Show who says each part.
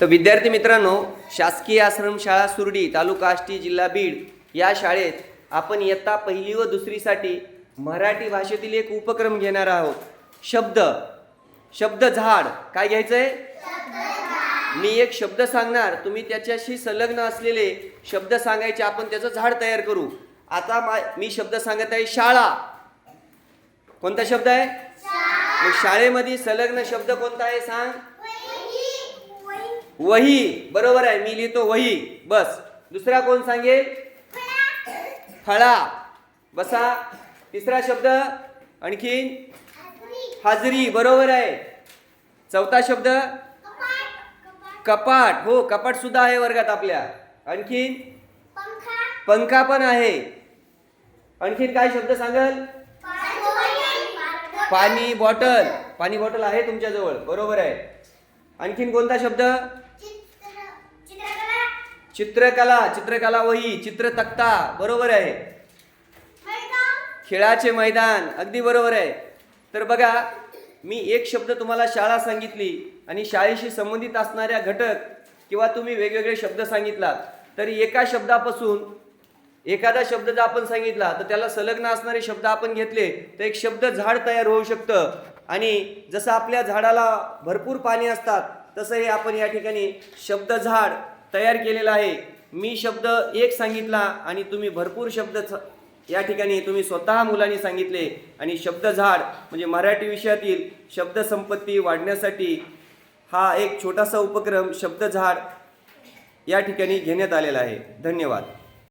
Speaker 1: तर विद्यार्थी मित्रांनो शासकीय आश्रमशाळा सुरडी तालुका आष्टी जिल्हा बीड या शाळेत आपण इयत्ता पहिली व दुसरीसाठी मराठी भाषेतील एक उपक्रम घेणार आहोत. शब्द शब्द झाड. काय घ्यायचंय? मी एक शब्द सांगणार. तुम्ही त्याच्याशी संलग्न असलेले शब्द सांगायचे आपण त्याचं झाड तयार करू. आता मा- मी शब्द सांगत आहे शाळा. कोणता शब्द आहे? मग शाळेमध्ये संलग्न शब्द कोणता आहे सांग? वही बरोबर आहे मी लिहितो वही. बस. दुसरा कोण सांगेल? फळा. बसा. तिसरा शब्द आणखीन? हाजरी बरोबर आहे. चौथा शब्द? कपाट. हो कपाट सुद्धा आहे वर्गात आपल्या. आणखीन? पंखा पण आहे. आणखीन काय शब्द सांगाल? पाणी बॉटल. पाणी बॉटल आहे तुमच्याजवळ. बरोबर आहे. आणखीन कोणता शब्द? चित्रकला चित्रकला वही चित्र तक्ता बरोबर आहे. खेळाचे मैदान अगदी बरोबर आहे. तर बघा मी एक शब्द तुम्हाला शाळा सांगितली आणि शाळेशी संबंधित असणाऱ्या घटक किंवा तुम्ही वेगवेगळे शब्द सांगितला तरी एका शब्दापासून एखादा शब्द जर आपण सांगितला तर त्याला संलग्न असणारे शब्द आपण घेतले तर एक शब्द झाड तयार होऊ शकतं. आणि जसं आपल्या झाडाला भरपूर पाणी असतात तसं हे आपण या ठिकाणी शब्द झाड तयार केलेला आहे. मी शब्द एक सांगितला आणि तुम्ही भरपूर शब्द या ठिकाणी तुम्ही स्वतः मुलांनी सांगितले. आणि शब्द झाड म्हणजे मराठी विषयातील शब्दसंपत्ती वाढण्यासाठी हा एक छोटासा उपक्रम शब्द झाड या ठिकाणी घेण्यात आलेला आहे. धन्यवाद.